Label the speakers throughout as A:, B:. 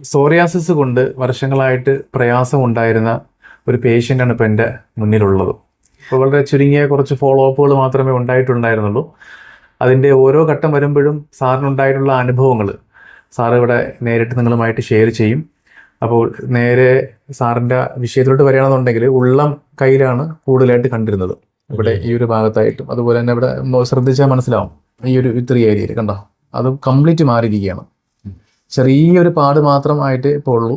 A: Psoriasis കൊണ്ട് വർഷങ്ങളായിട്ട് പ്രയാസം ഉണ്ടായിരുന്ന ഒരു പേഷ്യന്റാണ് ഇപ്പോൾ എന്റെ മുന്നിലുള്ളത്. ഇപ്പോൾ വളരെ ചുരുങ്ങിയ കുറച്ച് ഫോളോ അപ്പുകൾ മാത്രമേ ഉണ്ടായിട്ടുണ്ടായിരുന്നുള്ളൂ. അതിന്റെ ഓരോ ഘട്ടം വരുമ്പോഴും സാറിനുണ്ടായിട്ടുള്ള അനുഭവങ്ങൾ സാറ് ഇവിടെ നേരിട്ട് നിങ്ങളുമായിട്ട് ഷെയർ ചെയ്യും. അപ്പോൾ നേരെ സാറിന്റെ വിഷയത്തിലോട്ട് വരികയാണെന്നുണ്ടെങ്കിൽ ഉള്ളം കയ്യിലാണ് കൂടുതലായിട്ട് കണ്ടിരുന്നത്. ഇവിടെ ഈ ഒരു ഭാഗത്തായിട്ടും അതുപോലെ തന്നെ ഇവിടെ ശ്രദ്ധിച്ചാൽ മനസ്സിലാവും. ഈ ഒരു ഇത്രയും ഏരിയയിൽ കണ്ടോ? അത് കംപ്ലീറ്റ് മാറിയിരിക്കുകയാണ്. ചെറിയൊരു പാട് മാത്രമായിട്ട് ഇപ്പോൾ ഉള്ളൂ.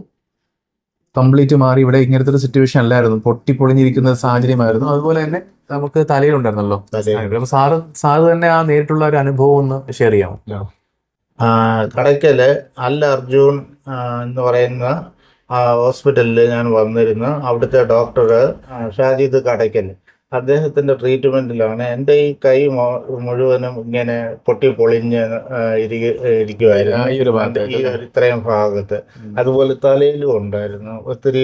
A: കംപ്ലീറ്റ് മാറി ഇവിടെ ഇങ്ങനത്തെ ഒരു സിറ്റുവേഷൻ അല്ലായിരുന്നു. പൊട്ടി പൊളിഞ്ഞിരിക്കുന്ന സാഹചര്യമായിരുന്നു. അതുപോലെ തന്നെ നമുക്ക് തലയിലുണ്ടായിരുന്നല്ലോ. അപ്പൊ സാറ് സാറ് തന്നെ ആ നേരിട്ടുള്ള ഒരു അനുഭവം ഒന്ന് ഷെയർ ചെയ്യാം
B: കടയ്ക്കൽ അൽ അർജുൻ എന്ന് പറയുന്ന ഹോസ്പിറ്റലിൽ ഞാൻ വന്നിരുന്നു. അവിടുത്തെ ഡോക്ടർ ഷാജിദ് കടയ്ക്കൽ അദ്ദേഹത്തിന്റെ ട്രീറ്റ്മെന്റിലാണ് എന്റെ ഈ കൈ മുഴുവനും ഇങ്ങനെ പൊട്ടി പൊളിഞ്ഞ് ഇരിക്കുമായിരുന്നു
A: ഈ ഒരു
B: ഇത്രയും ഭാഗത്ത്. അതുപോലെ തലയിലും ഉണ്ടായിരുന്നു. ഒത്തിരി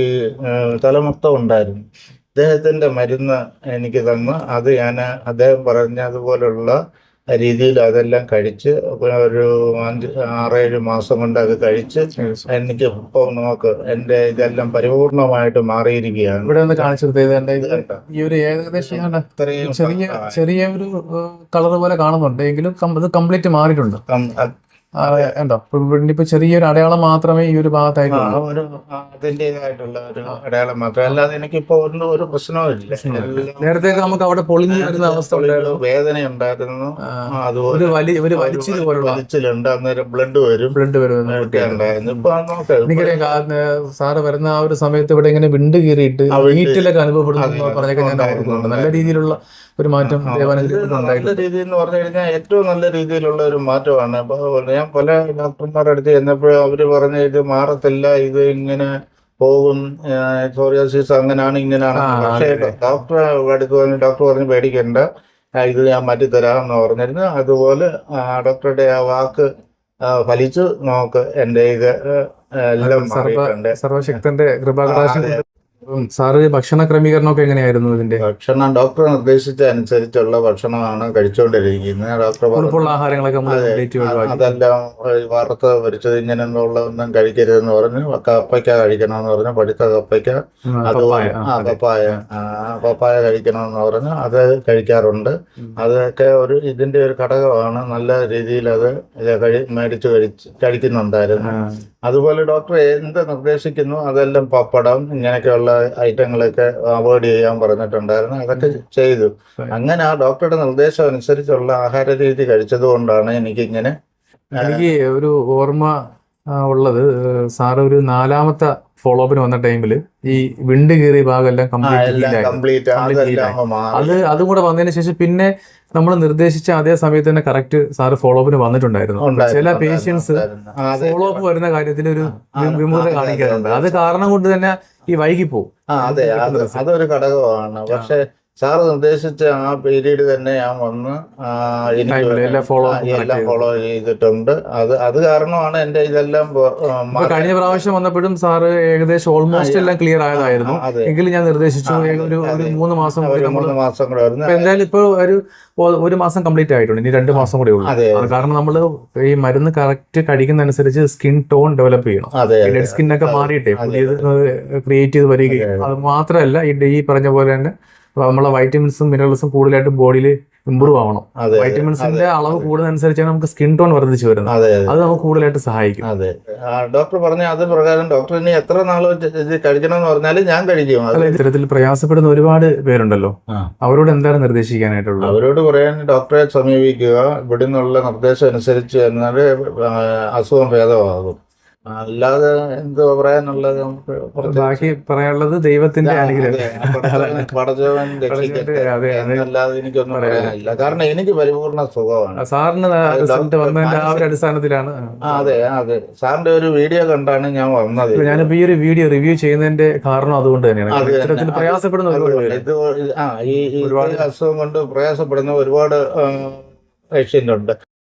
B: തലമൊത്തം ഉണ്ടായിരുന്നു. അദ്ദേഹത്തിന്റെ മരുന്ന് എനിക്ക് തന്നു. അത് ഞാൻ അദ്ദേഹം പറഞ്ഞതുപോലുള്ള രീതിയിൽ അതെല്ലാം കഴിച്ച് ഒരു അഞ്ച് ആറേഴ് മാസം കൊണ്ട് അത് കഴിച്ച് എനിക്ക് ഇപ്പം നമുക്ക് എന്റെ ഇതെല്ലാം പരിപൂർണമായിട്ട് മാറിയിരിക്കുകയാണ്
A: ഇവിടെ ഒന്ന്
B: കാണിച്ചിരുത്തേ?
A: ഈ ഒരു ഏകദേശം? ചെറിയ ചെറിയ ഒരു കളർ പോലെ കാണുന്നുണ്ട് എങ്കിലും കംപ്ലീറ്റ് മാറിയിട്ടുണ്ട് ഉണ്ടോ ഇപ്പൊ ചെറിയൊരു അടയാളം മാത്രമേ ഈ ഒരു ഭാഗത്തായിട്ടുള്ളൂ.
B: ഒരു അതിന്റെതായിട്ടുള്ള ഒരു അടയാളം മാത്രം അല്ലാതെ എനിക്കിപ്പോ ഒരു പ്രശ്നവും ഇല്ല.
A: നേരത്തെ നമുക്ക് അവിടെ പൊളിഞ്ഞു വരുന്ന അവസ്ഥ
B: വേദന ഉണ്ടായിരുന്നു. അതുപോലെ
A: ഒരു വലി ഒരു വലിച്ചത് പോലുള്ള
B: വലിച്ചിലുണ്ട്. അന്നേരം ബ്ലഡ് വരും.
A: ബ്ലഡ്
B: വരും
A: എനിക്കറിയാം സാറ് വരുന്ന ആ ഒരു സമയത്ത് ഇവിടെ ഇങ്ങനെ വിണ്ട് കീറിയിട്ട് വീട്ടിലൊക്കെ അനുഭവപ്പെടുന്നു പറഞ്ഞൊക്കെ ഞാൻ ഓർക്കുന്നുണ്ട്. നല്ല രീതിയിലുള്ള ഒരു മാറ്റം ദേവാനന്ദ
B: നല്ല
A: ഉണ്ടായിട്ടുണ്ട്.
B: രീതി എന്ന് പറഞ്ഞു കഴിഞ്ഞാൽ ഏറ്റവും നല്ല രീതിയിലുള്ള ഒരു മാറ്റമാണ്. അപ്പൊ ഞാൻ പല ഡോക്ടർമാരുടെ അടുത്ത് ചെന്നപ്പോഴും അവർ പറഞ്ഞ ഇത് മാറത്തില്ല ഇത് ഇങ്ങനെ പോകും സോറിയാസിസ് അങ്ങനെയാണ് ഇങ്ങനെയാണ് പക്ഷേ
A: ഡോക്ടറെ
B: ഡോക്ടർ അടുത്ത് പറഞ്ഞ് ഡോക്ടർ പറഞ്ഞ് പേടിക്കണ്ട ഇത് ഞാൻ മാറ്റി തരാമെന്ന് പറഞ്ഞിരുന്നു. അതുപോലെ ഡോക്ടറുടെ ആ വാക്ക് ഫലിച്ചു. നമുക്ക് എന്റെ ഇത് എല്ലാം
A: സർവശക്തന്റെ കൃപാകടാശം. സാറ് ഭക്ഷണ ക്രമീകരണമൊക്കെ എങ്ങനെയായിരുന്നു ഇതിന്റെ?
B: ഭക്ഷണം ഡോക്ടർ നിർദ്ദേശിച്ച അനുസരിച്ചുള്ള ഭക്ഷണമാണ് കഴിച്ചുകൊണ്ടിരിക്കുന്നത്. ഡോക്ടർ
A: ആഹാരങ്ങളൊക്കെ
B: അതെല്ലാം വറുത്ത് പൊരിച്ചത് ഇങ്ങനെയുള്ളതൊന്നും കഴിക്കരുതെന്ന് പറഞ്ഞു കപ്പയ്ക്ക കഴിക്കണമെന്ന് പറഞ്ഞു പഠിത്ത കപ്പയ്ക്ക അത്.
A: പപ്പായ.
B: പപ്പായ കഴിക്കണമെന്ന് പറഞ്ഞു അത് കഴിക്കാറുണ്ട്. അതൊക്കെ ഒരു ഇതിന്റെ ഒരു ഘടകമാണ്. നല്ല രീതിയിൽ അത് മേടിച്ച് കഴിച്ച് കഴിക്കുന്നുണ്ടായിരുന്നു. അതുപോലെ ഡോക്ടർ എന്ത് നിർദ്ദേശിക്കുന്നു? അതെല്ലാം പപ്പടം ഇങ്ങനെയൊക്കെയുള്ള ഐറ്റങ്ങളൊക്കെ അവോയ്ഡ് ചെയ്യാൻ പറഞ്ഞിട്ടുണ്ടായിരുന്നു. അതൊക്കെ ചെയ്തു. അങ്ങനെ ആ ഡോക്ടറുടെ നിർദ്ദേശം അനുസരിച്ചുള്ള ആഹാര രീതി കഴിച്ചത് കൊണ്ടാണ് എനിക്കിങ്ങനെ
A: എനിക്ക് ഒരു ഓർമ്മ ഉള്ളത്. സാറ് ഒരു നാലാമത്തെ ഫോളോ അപ്പിന് വന്ന ടൈമിൽ ഈ വിണ്ട് കീറിയ ഭാഗം എല്ലാം കംപ്ലീറ്റ് അത് അതും കൂടെ വന്നതിന് ശേഷം പിന്നെ നമ്മൾ നിർദ്ദേശിച്ച അതേ സമയത്ത് തന്നെ കറക്റ്റ് സാറ് ഫോളോ അപ്പിന് വന്നിട്ടുണ്ടായിരുന്നു ചില പേഷ്യൻസ് ഫോളോ അപ്പ് വരുന്ന കാര്യത്തിൽ ഒരു വിമുഖത കാണിക്കാറുണ്ട്.
B: അത്
A: കാരണം കൊണ്ട് തന്നെ ഈ വൈകി പോകും
B: അതെ അതൊരു ഘടകമാണ്. പക്ഷെ സാറ് നിർദ്ദേശിച്ച ആ പീരീഡ് തന്നെ ഞാൻ വന്ന്
A: എല്ലാം
B: ഫോളോ ചെയ്തിട്ടുണ്ട്. അത് അത് കാരണമാണ് എന്റെ ഇതെല്ലാം.
A: കഴിഞ്ഞ പ്രാവശ്യം വന്നപ്പോഴും സാറ് ഏകദേശം ഓൾമോസ്റ്റ് എല്ലാം ക്ലിയർ ആയതായിരുന്നു. എങ്കിലും ഞാൻ നിർദ്ദേശിച്ചു ഒരു മൂന്ന് മാസം
B: മൂന്ന് മാസം കൂടെ
A: എന്തായാലും ഇപ്പൊ ഒരു ഒരു മാസം കംപ്ലീറ്റ് ആയിട്ടുണ്ട്. ഇനി രണ്ട് മാസം കൂടെ ഉള്ളൂ. കാരണം നമ്മൾ ഈ മരുന്ന് കറക്റ്റ് കഴിക്കുന്ന അനുസരിച്ച് സ്കിൻ ടോൺ ഡെവലപ്പ് ചെയ്യണം ഡെഡ് സ്കിൻ ഒക്കെ മാറിയിട്ടേ പുതിയത് ക്രിയേറ്റ് ചെയ്ത് വരികയും അത് മാത്രമല്ല ഈ പറഞ്ഞ പോലെ തന്നെ നമ്മളെ വൈറ്റമിൻസും മിനറൽസും കൂടുതലായിട്ട് ബോഡിയിൽ ഇമ്പ്രൂവ് ആവണം. വൈറ്റമിൻസിന്റെ അളവ് കൂടുന്നതനുസരിച്ചാണ് നമുക്ക് സ്കിൻ ടോൺ വർദ്ധിച്ചു വരുന്നത്.
B: അതെ
A: നമുക്ക് കൂടുതലായിട്ട് സഹായിക്കും.
B: അതെ. ഡോക്ടർ പറഞ്ഞ അത് പ്രകാരം ഡോക്ടർ ഇനി എത്ര നാളോ കഴിക്കണം എന്ന് പറഞ്ഞാലും ഞാൻ കഴിക്കും.
A: അല്ല ഇത്തരത്തിൽ പ്രയാസപ്പെടുന്ന ഒരുപാട് പേരുണ്ടല്ലോ. അവരോട് എന്താണ് നിർദ്ദേശിക്കാനായിട്ടുള്ളത്?
B: അവരോട് പറയാൻ ഡോക്ടറെ സമീപിക്കുക. ഇവിടെ നിന്നുള്ള നിർദ്ദേശം അനുസരിച്ച് എന്നാൽ അസുഖം ഭേദമാകും. അല്ലാതെ എന്ത് പറയാനുള്ളത്? നമുക്ക്
A: ബാക്കി പറയാനുള്ളത് ദൈവത്തിന്റെ അനുഗ്രഹം.
B: പടച്ചവൻ- രക്ഷിക്കട്ടെ. എന്നല്ലാതെ എനിക്കൊന്നും പറയാനില്ല. കാരണം എനിക്ക് പരിപൂർണ സുഖമാണ്.
A: സാറിന് റിസൾട്ട് വന്നതിന്റെ ആ ഒരു അടിസ്ഥാനത്തിലാണ്.
B: അതെ അതെ. സാറിന്റെ ഒരു വീഡിയോ കണ്ടാണ് ഞാൻ വന്നത്.
A: ഞാനിപ്പോ ഈ ഒരു വീഡിയോ റിവ്യൂ ചെയ്യുന്നതിന്റെ കാരണം അതുകൊണ്ട് തന്നെയാണ്. ഇത്തരത്തിൽ പ്രയാസപ്പെടുന്ന
B: ഇത് ആ ഈ അസുഖം കൊണ്ട് പ്രയാസപ്പെടുന്ന ഒരുപാട് പേഷ്യന്റ് ഉണ്ട്.